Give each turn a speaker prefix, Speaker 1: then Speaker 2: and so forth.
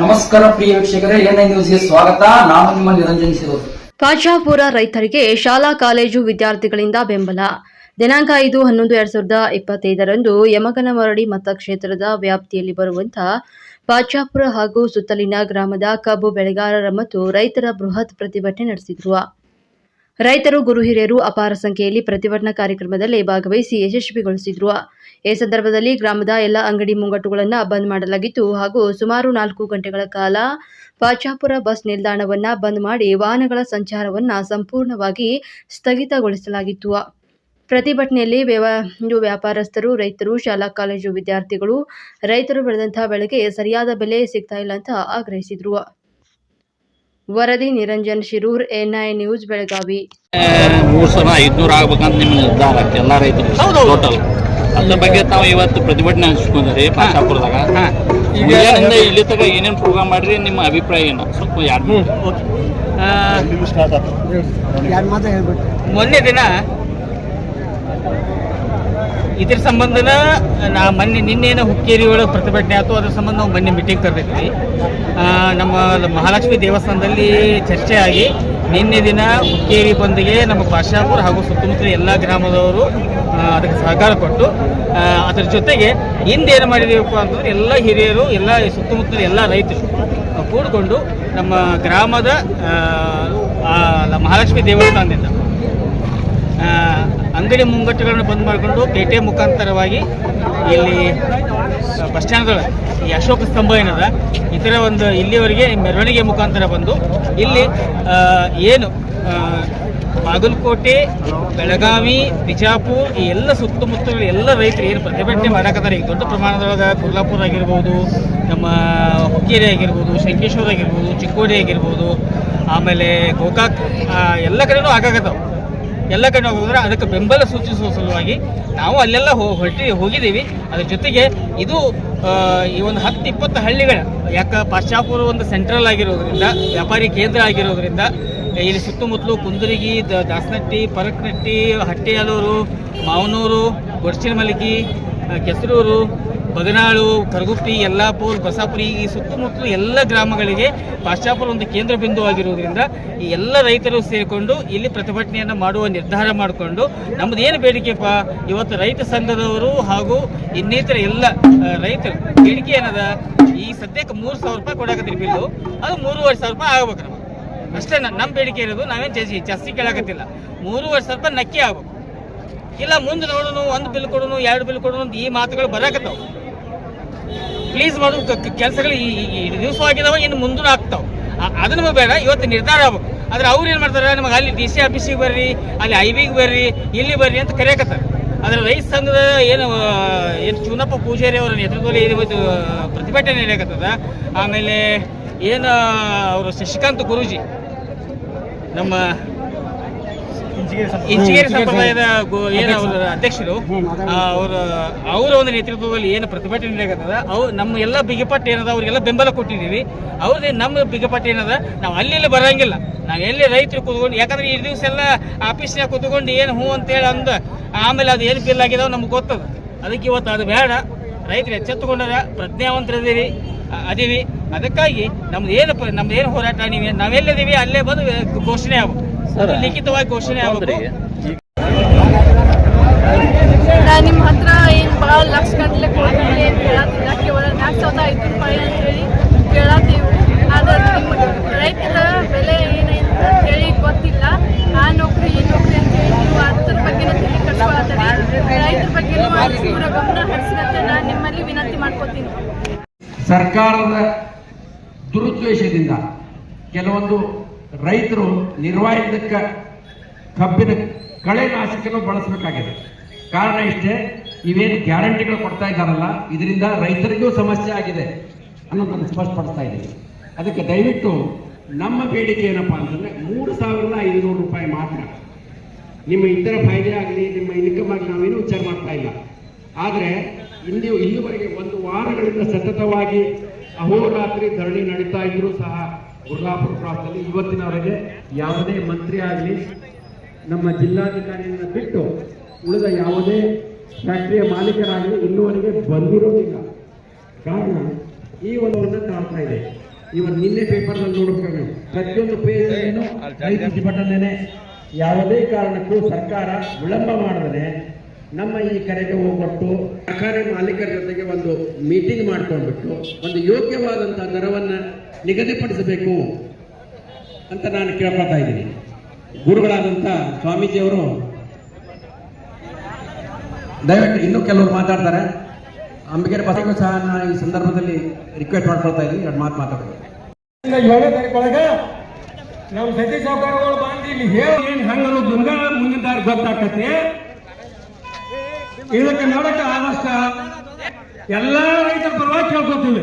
Speaker 1: ನಮಸ್ಕಾರ ಪ್ರಿಯ ವೀಕ್ಷಕರೇ ಎನ್ಐ ನ್ಯೂಸ್ಗೆ ಸ್ವಾಗತ. ನಾನು ನಿಮ್ಮ ನಿರಂಜನ್ ಸಿರೋದು
Speaker 2: ಪಾಚಾಪುರ ರೈತರಿಗೆ ಶಾಲಾ, ಕಾಲೇಜು ವಿದ್ಯಾರ್ಥಿಗಳಿಂದ ಬೆಂಬಲ. ದಿನಾಂಕ ಐದು ಹನ್ನೊಂದು ಎರಡ್ ಸಾವಿರದ ಇಪ್ಪತ್ತೈದರಂದು ಯಮಕನಮರಡಿ ಮತಕ್ಷೇತ್ರದ ವ್ಯಾಪ್ತಿಯಲ್ಲಿ ಬರುವಂತಹ ಪಾಚಾಪುರ ಹಾಗೂ ಸುತ್ತಲಿನ ಗ್ರಾಮದ ಕಬ್ಬು ಬೆಳೆಗಾರರ ಮತ್ತು ರೈತರ ಬೃಹತ್ ಪ್ರತಿಭಟನೆ ನಡೆಸಿದ್ರು. ರೈತರು, ಗುರು ಹಿರಿಯರು ಅಪಾರ ಸಂಖ್ಯೆಯಲ್ಲಿ ಪ್ರತಿಭಟನಾ ಕಾರ್ಯಕ್ರಮದಲ್ಲಿ ಭಾಗವಹಿಸಿ ಯಶಸ್ವಿಗೊಳಿಸಿದ್ರು. ಈ ಸಂದರ್ಭದಲ್ಲಿ ಗ್ರಾಮದ ಎಲ್ಲ ಅಂಗಡಿ ಮುಂಗಟ್ಟುಗಳನ್ನು ಬಂದ್ ಮಾಡಲಾಗಿತ್ತು ಹಾಗೂ ಸುಮಾರು ನಾಲ್ಕು ಗಂಟೆಗಳ ಕಾಲ ಪಾಚಾಪುರ ಬಸ್ ನಿಲ್ದಾಣವನ್ನ ಬಂದ್ ಮಾಡಿ ವಾಹನಗಳ ಸಂಚಾರವನ್ನ ಸಂಪೂರ್ಣವಾಗಿ ಸ್ಥಗಿತಗೊಳಿಸಲಾಗಿತ್ತು. ಪ್ರತಿಭಟನೆಯಲ್ಲಿ ವ್ಯಾಪಾರಸ್ಥರು, ರೈತರು, ಶಾಲಾ, ಕಾಲೇಜು ವಿದ್ಯಾರ್ಥಿಗಳು, ರೈತರು ಬೆಳೆದಂತಹ ಬೆಳೆಗೆ ಸರಿಯಾದ ಬೆಲೆ ಸಿಗ್ತಾ ಇಲ್ಲ ಅಂತ ಆಗ್ರಹಿಸಿದ್ರು. ವರದಿ Niranjan Shirur N I news Belagavi.
Speaker 3: ಮೂರು ಸಲ ಐದ್ನೂರು ಆಗ್ಬೇಕಂತ ನಿಮ್ಮ ನಿರ್ಧಾರ ಆಗ್ತದೆ ಎಲ್ಲ ರೈತರು ಟೋಟಲ್ ಅದ್ರ ಬಗ್ಗೆ ತಾವು ಇವತ್ತು ಪ್ರತಿಭಟನೆ ಹಂಚ್ಕೊಂಡ್ರಿ ಪಾಶಾಪುರದಾಗ. ಇಲ್ಲಿ ತಗ ಏನೇನು ಪ್ರೋಗ್ರಾಮ್ ಮಾಡ್ರಿ ನಿಮ್ಮ ಅಭಿಪ್ರಾಯ ಏನು? ಸ್ವಲ್ಪ ಯಾರು
Speaker 4: ಮೊನ್ನೆ ದಿನ ಇದ್ರ ಸಂಬಂಧನ ನಾ ಮೊನ್ನೆ ನಿನ್ನೆನ ಹುಕ್ಕೇರಿ ಒಳಗೆ ಪ್ರತಿಭಟನೆ ಆಯಿತು, ಅದ್ರ ಸಂಬಂಧ ನಾವು ಮೊನ್ನೆ ಮೀಟಿಂಗ್ ಕರೆದಿದ್ವಿ. ನಮ್ಮ ಮಹಾಲಕ್ಷ್ಮಿ ದೇವಸ್ಥಾನದಲ್ಲಿ ಚರ್ಚೆ ಆಗಿ ನಿನ್ನೆ ದಿನ ಹುಕ್ಕೇರಿ ಬಂದಿಗೆ ನಮ್ಮ ಪಾಶಾಪುರ ಹಾಗೂ ಸುತ್ತಮುತ್ತಲ ಎಲ್ಲ ಗ್ರಾಮದವರು ಅದಕ್ಕೆ ಸಹಕಾರ ಕೊಟ್ಟು ಅದರ ಜೊತೆಗೆ ಹಿಂದೇನು ಮಾಡಿದೀವಪ್ಪ ಅಂತಂದ್ರೆ ಎಲ್ಲ ಹಿರಿಯರು, ಎಲ್ಲ ಸುತ್ತಮುತ್ತ ಸುತ್ತಮುತ್ತಲ ಎಲ್ಲ ರೈತರು ಕೂಡಿಕೊಂಡು ನಮ್ಮ ಗ್ರಾಮದ ಮಹಾಲಕ್ಷ್ಮಿ ದೇವಸ್ಥಾನದಿಂದ ಅಂಗಡಿ ಮುಂಗಟ್ಟುಗಳನ್ನು ಬಂದ್ ಮಾಡಿಕೊಂಡು ಪೇಟೆ ಮುಖಾಂತರವಾಗಿ ಇಲ್ಲಿ ಬಸ್ ಸ್ಟ್ಯಾಂಡ್ ಈ ಅಶೋಕ ಸ್ತಂಭ ಏನದ ಇದರ ಒಂದು ಇಲ್ಲಿವರೆಗೆ ಮೆರವಣಿಗೆ ಮುಖಾಂತರ ಬಂದು ಇಲ್ಲಿ ಏನು ಬಾಗಲಕೋಟೆ, ಬೆಳಗಾವಿ, ಬಿಜಾಪುರ್, ಈ ಎಲ್ಲ ಸುತ್ತಮುತ್ತಲ ಎಲ್ಲ ರೈತರು ಏನು ಪ್ರತಿಭಟನೆ ಮಾಡಕತ್ತಾರೆ. ಈಗ ದೊಡ್ಡ ಪ್ರಮಾಣದೊಳಗೆ ಕುರ್ಲಾಪುರ ಆಗಿರ್ಬೋದು, ನಮ್ಮ ಹುಕ್ಕೇರಿ ಆಗಿರ್ಬೋದು, ಶಂಕೇಶ್ವರ ಆಗಿರ್ಬೋದು, ಚಿಕ್ಕೋಡಿ ಆಗಿರ್ಬೋದು, ಆಮೇಲೆ ಗೋಕಾಕ್ ಎಲ್ಲ ಕಡೆನೂ ಆಗಾಕತ್ತಾವ. ಎಲ್ಲ ಕಡೆ ಹೋಗಿದ್ರೆ ಅದಕ್ಕೆ ಬೆಂಬಲ ಸೂಚಿಸುವ ಸಲುವಾಗಿ ನಾವು ಅಲ್ಲೆಲ್ಲ ಹೊರಟಿ ಹೋಗಿದ್ದೀವಿ. ಅದ್ರ ಜೊತೆಗೆ ಇದು ಈ ಒಂದು ಹತ್ತು ಇಪ್ಪತ್ತು ಹಳ್ಳಿಗಳ, ಯಾಕ ಪಾಶ್ಚಾಪುರ ಒಂದು ಸೆಂಟ್ರಲ್ ಆಗಿರೋದ್ರಿಂದ, ವ್ಯಾಪಾರಿ ಕೇಂದ್ರ ಆಗಿರೋದ್ರಿಂದ, ಇಲ್ಲಿ ಸುತ್ತಮುತ್ತಲು ಕುಂದರಿಗಿ ದಾಸನಟ್ಟಿ, ಪರಕ್ನಟ್ಟಿ, ಹಟ್ಟಿಯಾಲೂರು, ಮಾವನೂರು ಗೊಡ್ಚಿನ ಮಲಗಿ ಕೆಸರೂರು ಬಗನಾಳು ಕರಗುಪ್ಪಿ, ಯಲ್ಲಾಪುರ್, ಬಸಾಪುರಿ, ಈ ಸುತ್ತಮುತ್ತಲು ಎಲ್ಲ ಗ್ರಾಮಗಳಿಗೆ ಪಾಶ್ಚಾಪುರ ಒಂದು ಕೇಂದ್ರ ಬಿಂದು ಆಗಿರುವುದರಿಂದ ಈ ಎಲ್ಲ ರೈತರು ಸೇರಿಕೊಂಡು ಇಲ್ಲಿ ಪ್ರತಿಭಟನೆಯನ್ನು ಮಾಡುವ ನಿರ್ಧಾರ ಮಾಡಿಕೊಂಡು ನಮ್ಮದು ಏನು ಬೇಡಿಕೆಪ್ಪ? ಇವತ್ತು ರೈತ ಸಂಘದವರು ಹಾಗೂ ಇನ್ನಿತರ ಎಲ್ಲ ರೈತರು ಬೇಡಿಕೆ ಏನದ? ಈ ಸದ್ಯಕ್ಕೆ ಮೂರು ಸಾವಿರ ರೂಪಾಯಿ ಕೊಡಕತ್ತೀರಿ ಬಿಲ್ಲು. ಅದು ಮೂರುವರೆ ಸಾವಿರ ರೂಪಾಯಿ ಆಗ್ಬೇಕು ನಮಗೆ. ಅಷ್ಟೇ ನಮ್ಮ ಬೇಡಿಕೆ ಇರೋದು ನಾವೇನು ಜಾಸ್ತಿ ಜಾಸ್ತಿ ಕೇಳಕತ್ತಿಲ್ಲ. ಮೂರುವರೆ ಸಾವಿರ ರೂಪಾಯಿ ನಕ್ಕಿ ಆಗ್ಬೇಕು. ಇಲ್ಲ ಮುಂದೆ ನೋಡೋಣ ಒಂದು ಬಿಲ್ ಕೊಡೋಣ ಎರಡು ಬಿಲ್ ಅಂತ ಈ ಮಾತುಗಳು ಬರಾಕತ್ತಾವ. ಪ್ಲೀಸ್ ಮಾಡು ಕೆಲಸಗಳು ಈ ದಿವಸ ಆಗಿದಾವ, ಇನ್ನು ಮುಂದೂ ಆಗ್ತಾವ. ಅದು ನಮಗೆ ಬೇಡ, ಇವತ್ತು ನಿರ್ಧಾರ ಆಗ್ಬೇಕು. ಆದ್ರೆ ಅವ್ರು ಏನು ಮಾಡ್ತಾರೆ, ನಮಗೆ ಅಲ್ಲಿ ಡಿ ಸಿ ಆಫೀಸಿಗೆ ಬರ್ರಿ, ಅಲ್ಲಿ ಐ ಬಿಗೆ ಬರ್ರಿ, ಇಲ್ಲಿ ಬರ್ರಿ ಅಂತ ಕರೆಯಕತ್ತಾರೆ. ಆದ್ರೆ ರೈತ ಸಂಘದ ಏನು ಏನು ಚೂನಪ್ಪ ಪೂಜಾರಿ ಅವರ ನೇತೃತ್ವದಲ್ಲಿ ಇವತ್ತು ಪ್ರತಿಭಟನೆ ನಡೆಯಕತ್ತದ. ಆಮೇಲೆ ಏನು ಅವರು ಶಶಿಕಾಂತ್ ಗುರೂಜಿ, ನಮ್ಮ ಇಂಚಿಗೇರಿ ಸಂಪ್ರದಾಯದ ಗೋ- ಏನು ಅವರ ಅಧ್ಯಕ್ಷರು ಅವರು ಅವರ ಒಂದು ನೇತೃತ್ವದಲ್ಲಿ ಏನು ಪ್ರತಿಭಟನೆ ನಡೆಯಕತ್ತದ ಅವ್ರು ನಮ್ಮ ಎಲ್ಲ ಬಿಗಿಪಟ್ಟು ಏನದ ಅವ್ರಿಗೆಲ್ಲ ಬೆಂಬಲ ಕೊಟ್ಟಿದ್ದೀವಿ. ಅವ್ರದ್ದು ನಮ್ಮ ಬಿಗಿಪಟ್ಟು ಏನದ ನಾವು ಅಲ್ಲಿ ಇಲ್ಲಿ ಬರಂಗಿಲ್ಲ. ನಾವು ಎಲ್ಲಿ ರೈತರು ಕೂತ್ಕೊಂಡು ಯಾಕಂದ್ರೆ ಈ ದಿವಸ ಎಲ್ಲ ಆಫೀಸ್ನಾಗ ಕೂತ್ಕೊಂಡು ಏನು ಹ್ಞೂ ಅಂತೇಳಿ ಅಂದ ಆಮೇಲೆ ಅದು ಏನು ಬಿಲ್ ಆಗಿದಾವ ನಮ್ಗೆ ಗೊತ್ತದ. ಅದಕ್ಕೆ ಇವತ್ತು ಅದು ಬೇಡ. ರೈತರು ಎಚ್ಚೆತ್ತುಕೊಂಡಾರ ಪ್ರಜ್ಞಾವಂತರದಿರಿ ಅ- ಅದೀವಿ. ಅದಕ್ಕಾಗಿ ನಮ್ದು ಏನು ನಮ್ದು ಏನು ಹೋರಾಟ ನೀವು ನಾವೆಲ್ಲಿದ್ದೀವಿ ಅಲ್ಲೇ ಬಂದು ಘೋಷಣೆ ಆಗ್ಬೇಕು. ಲಿಖಿತವಾಗಿ ಘೋಷಣೆ
Speaker 5: ನಿಮ್ಮ ಹತ್ರ ಏನು ಭಾಳ ಲಕ್ಷ ಗಂಟ್ಲೆ ಏನು ಕೇಳತ್ತಿಲ್ಲ ಕೇವಲ ನಾಲ್ಕು ಸಾವಿರದ ಐದು ರೂಪಾಯಿ ಅಂತೇಳಿ ಕೇಳತ್ತೀವಿ. ಆದ್ರೆ ರೈತರ ಬೆಲೆ ಏನೈತೆ ಹೇಳಿ ಗೊತ್ತಿಲ್ಲ. ಆ ನೌಕರಿ ಈ ನೌಕರಿ ಅಂತೇಳಿ ನೀವು ಅದ್ರ ಬಗ್ಗೆ ತಲೆ ಕಟ್ಕೊಳತ್ತೀರಿ ರೈತರ ಬಗ್ಗೆ ಗಮನ ಹರಿಸಿದಂತೆ ನಾನು ನಿಮ್ಮಲ್ಲಿ ವಿನಂತಿ ಮಾಡ್ಕೋತೀನಿ.
Speaker 6: ಸರ್ಕಾರದ ದುರುದ್ದೇಶದಿಂದ ಕೆಲವೊಂದು ರೈತರು ನಿರ್ವಾಹಿತಕ್ಕ ಕಬ್ಬಿನ ಕಳೆ ನಾಶಕನು ಬಳಸಬೇಕಾಗಿದೆ. ಕಾರಣ ಇಷ್ಟೇ, ಇವೇನು ಗ್ಯಾರಂಟಿಗಳು ಕೊಡ್ತಾ ಇದ್ದಾರಲ್ಲ, ಇದರಿಂದ ರೈತರಿಗೂ ಸಮಸ್ಯೆ ಆಗಿದೆ ಅನ್ನೋದನ್ನು ಸ್ಪಷ್ಟಪಡಿಸ್ತಾ ಇದ್ದೀನಿ. ಅದಕ್ಕೆ ದಯವಿಟ್ಟು ನಮ್ಮ ಬೇಡಿಕೆ ಏನಪ್ಪಾ ಅಂತಂದ್ರೆ, ಮೂರು ಸಾವಿರದ ಐದುನೂರು ರೂಪಾಯಿ ಮಾತ್ರ ನಿಮ್ಮ ಇತರ ಫಾಯ್ದೆ ಆಗಲಿ, ನಿಮ್ಮ ಇನ್ಕಮ್ ಆಗಲಿ ನಾವೇನು ವಿಚಾರ ಮಾಡ್ತಾ ಇಲ್ಲ. ಆದರೆ ಇಲ್ಲಿ, ಇಲ್ಲಿವರೆಗೆ ಒಂದು ವಾರಗಳಿಂದ ಸತತವಾಗಿ ಅಹೋರಾತ್ರಿ ಧರಣಿ ನಡೀತಾ ಇದ್ರು ಸಹ ಗುರ್ಲಾಪುರ ಕ್ರಾಸ್ನಲ್ಲಿ ಇವತ್ತಿನವರೆಗೆ ಯಾವುದೇ ಮಂತ್ರಿ ಆಗಲಿ, ನಮ್ಮ ಜಿಲ್ಲಾಧಿಕಾರಿಯನ್ನು ಬಿಟ್ಟು ಉಳಿದ ಯಾವುದೇ ಫ್ಯಾಕ್ಟ್ರಿಯ ಮಾಲೀಕರಾಗಲಿ ಇನ್ನುವರೆಗೆ ಬಂದಿರೋದಿಲ್ಲ. ಕಾರಣ ಈ ಒಂದು ಕಾಣ್ತಾ ಇದೆ. ಇವತ್ತು ನಿನ್ನೆ ಪೇಪರ್ನಲ್ಲಿ ನೋಡ್ಕೊಂಡು ಪ್ರತಿಯೊಂದು ಪೇಜ್ ಏನು ಪ್ರತಿಭಟನೆ ಯಾವುದೇ ಕಾರಣಕ್ಕೂ ಸರ್ಕಾರ ವಿಳಂಬ ಮಾಡದೆ ನಮ್ಮ ಈ ಕರೆಗೆ ಹೋಗ್ಬಿಟ್ಟು ಸರ್ಕಾರಿ ಮಾಲೀಕರ ಜೊತೆಗೆ ಒಂದು ಮೀಟಿಂಗ್ ಮಾಡ್ಕೊಂಡ್ಬಿಟ್ಟು ಒಂದು ಯೋಗ್ಯವಾದಂಥ ದರವನ್ನು ನಿಗದಿಪಡಿಸಬೇಕು ಅಂತ ನಾನು ಕೇಳ್ಕೊತಾ ಇದ್ದೀನಿ. ಸ್ವಾಮೀಜಿ ಸ್ವಾಮೀಜಿಯವರು, ದಯವಿಟ್ಟು ಇನ್ನೂ ಕೆಲವರು ಮಾತಾಡ್ತಾರೆ. ಅಂಬಿಗೇರಿ ಬಸಗೂ ಸಹ ನಾನು ಈ ಸಂದರ್ಭದಲ್ಲಿ ರಿಕ್ವೆಸ್ಟ್ ಮಾಡ್ಕೊಳ್ತಾ ಇದ್ದೀನಿ. ಎರಡು ಮಾತು
Speaker 7: ಒಳಗ ನಮ್ಮ ಸತೀಶ್ ಸಾವುಕಾರಗಳು ಬಂದು ಇಲ್ಲಿ ಹೇಳಿ ಏನ್ ಹಂಗ ದುರ್ಗ ಮುಂದಿನ ಗೊತ್ತಾಕತಿ ಇದಕ್ಕೆ ನೋಡಕ್ಕೆ ಆದಷ್ಟ ಎಲ್ಲ ರೈತರ ಪರವಾಗಿ ಕೇಳ್ಕೊತೀವಿ.